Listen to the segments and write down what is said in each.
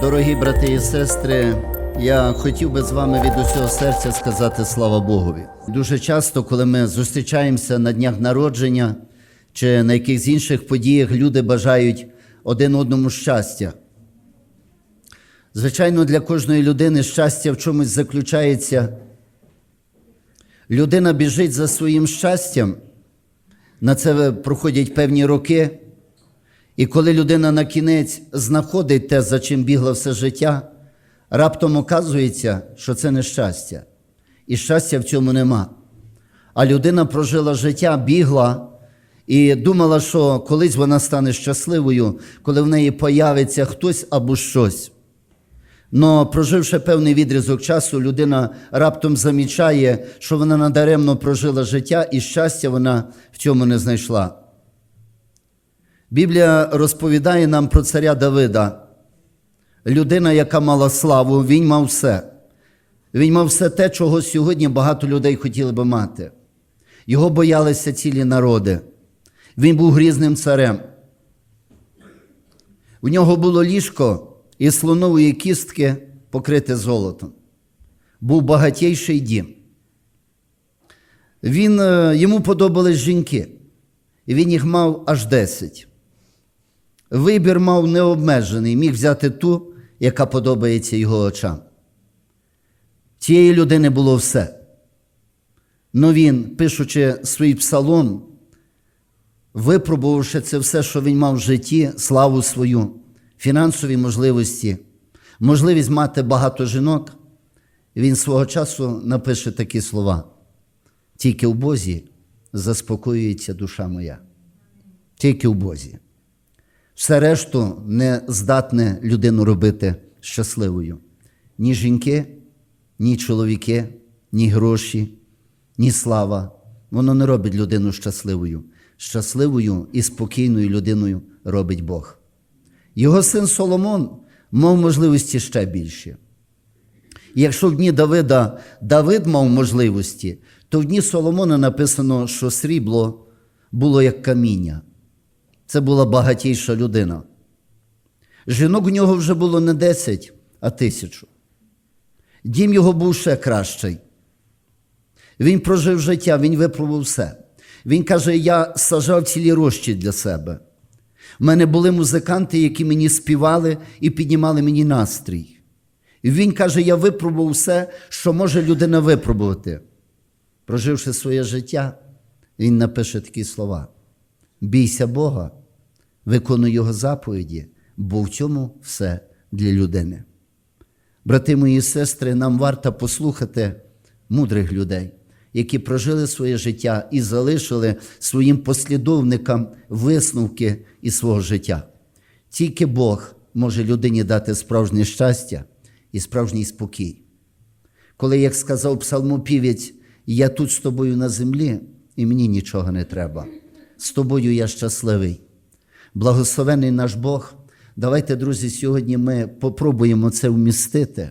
Дорогі брати і сестри, я хотів би з вами від усього серця сказати слава Богові. Дуже часто, коли ми зустрічаємося на днях народження чи на якихось інших подіях, люди бажають один одному щастя. Звичайно, для кожної людини щастя в чомусь заключається. Людина біжить за своїм щастям, на це проходять певні роки. І коли людина на кінець знаходить те, за чим бігла все життя, раптом оказується, що це не щастя. І щастя в цьому нема. А людина прожила життя, бігла і думала, що колись вона стане щасливою, коли в неї появиться хтось або щось. Но проживши певний відрізок часу, людина раптом замічає, що вона надаремно прожила життя, і щастя вона в цьому не знайшла. Біблія розповідає нам про царя Давида. Людина, яка мала славу, він мав все. Він мав все те, чого сьогодні багато людей хотіли би мати. Його боялися цілі народи. Він був грізним царем. У нього було ліжко із слонової кістки покрите золотом. Був багатійший дім. Він, е, Йому подобались жінки, і він їх мав аж 10. Вибір мав необмежений, міг взяти ту, яка подобається його очам. Цієї людини було все. Но він, пишучи свій псалом, випробувавши це все, що він мав в житті, славу свою, фінансові можливості, можливість мати багато жінок, він свого часу напише такі слова: тільки в Бозі заспокоюється душа моя. Тільки в Бозі. Все решту не здатне людину робити щасливою. Ні жінки, ні чоловіки, ні гроші, ні слава. Воно не робить людину щасливою. Щасливою і спокійною людиною робить Бог. Його син Соломон мав можливості ще більше. Якщо в дні Давида Давид мав можливості, то в дні Соломона написано, що срібло було як каміння. Це була багатійша людина. Жінок у нього вже було не 10, а тисячу. Дім його був ще кращий. Він прожив життя, він випробував все. Він каже: я сажав цілі рощі для себе. У мене були музиканти, які мені співали і піднімали мені настрій. І він каже: я випробував все, що може людина випробувати. Проживши своє життя, він напише такі слова: бійся Бога, виконуй Його заповіді, бо в цьому все для людини. Брати мої сестри, нам варто послухати мудрих людей, які прожили своє життя і залишили своїм послідовникам висновки із свого життя. Тільки Бог може людині дати справжнє щастя і справжній спокій. Коли, як сказав псалмопівець, я тут з тобою на землі, і мені нічого не треба. З тобою я щасливий. Благословений наш Бог. Давайте, друзі, сьогодні ми попробуємо це вмістити.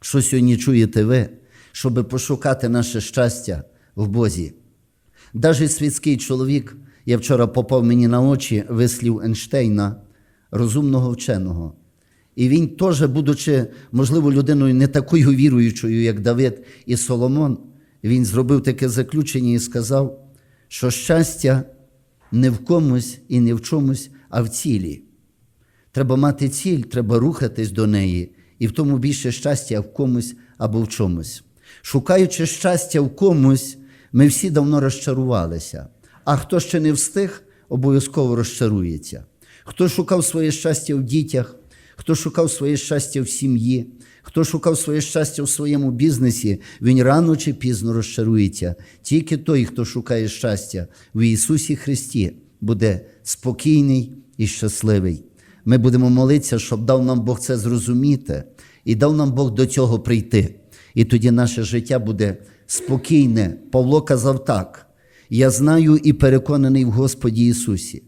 Що сьогодні чуєте ви, щоб пошукати наше щастя в Бозі? Навіть світський чоловік, я вчора попав мені на очі вислів Ейнштейна, розумного вченого. І він теж, будучи, можливо, людиною не такою віруючою, як Давид і Соломон, він зробив таке заключення і сказав, що щастя не в комусь і не в чомусь, а в цілі. Треба мати ціль, треба рухатись до неї, і в тому більше щастя в комусь або в чомусь. Шукаючи щастя в комусь, ми всі давно розчарувалися. А хто ще не встиг, обов'язково розчарується. Хто шукав своє щастя в дітях, хто шукав своє щастя в сім'ї, хто шукав своє щастя в своєму бізнесі, він рано чи пізно розчарується. Тільки той, хто шукає щастя в Ісусі Христі, буде спокійний і щасливий. Ми будемо молитися, щоб дав нам Бог це зрозуміти і дав нам Бог до цього прийти. І тоді наше життя буде спокійне. Павло казав так: я знаю і переконаний в Господі Ісусі,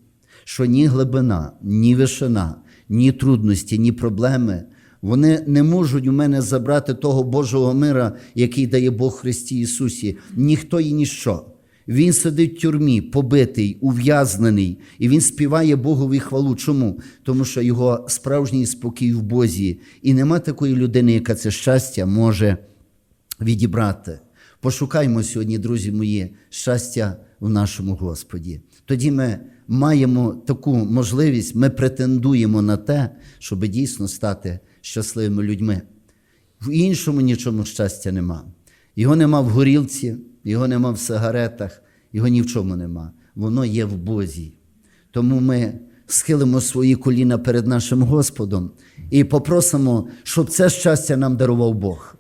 що ні глибина, ні вишина, ні трудності, ні проблеми. Вони не можуть у мене забрати того Божого мира, який дає Бог Христі Ісусі, ніхто і ніщо. Він сидить в тюрмі, побитий, ув'язнений, і він співає Богові хвалу. Чому? Тому що його справжній спокій в Бозі, і нема такої людини, яка це щастя може відібрати. Пошукаймо сьогодні, друзі мої, щастя в нашому Господі. Тоді ми маємо таку можливість, ми претендуємо на те, щоб дійсно стати щасливими людьми. В іншому нічому щастя нема. Його нема в горілці, його нема в сигаретах, його ні в чому нема. Воно є в Бозі. Тому ми схилимо свої коліна перед нашим Господом і попросимо, щоб це щастя нам дарував Бог.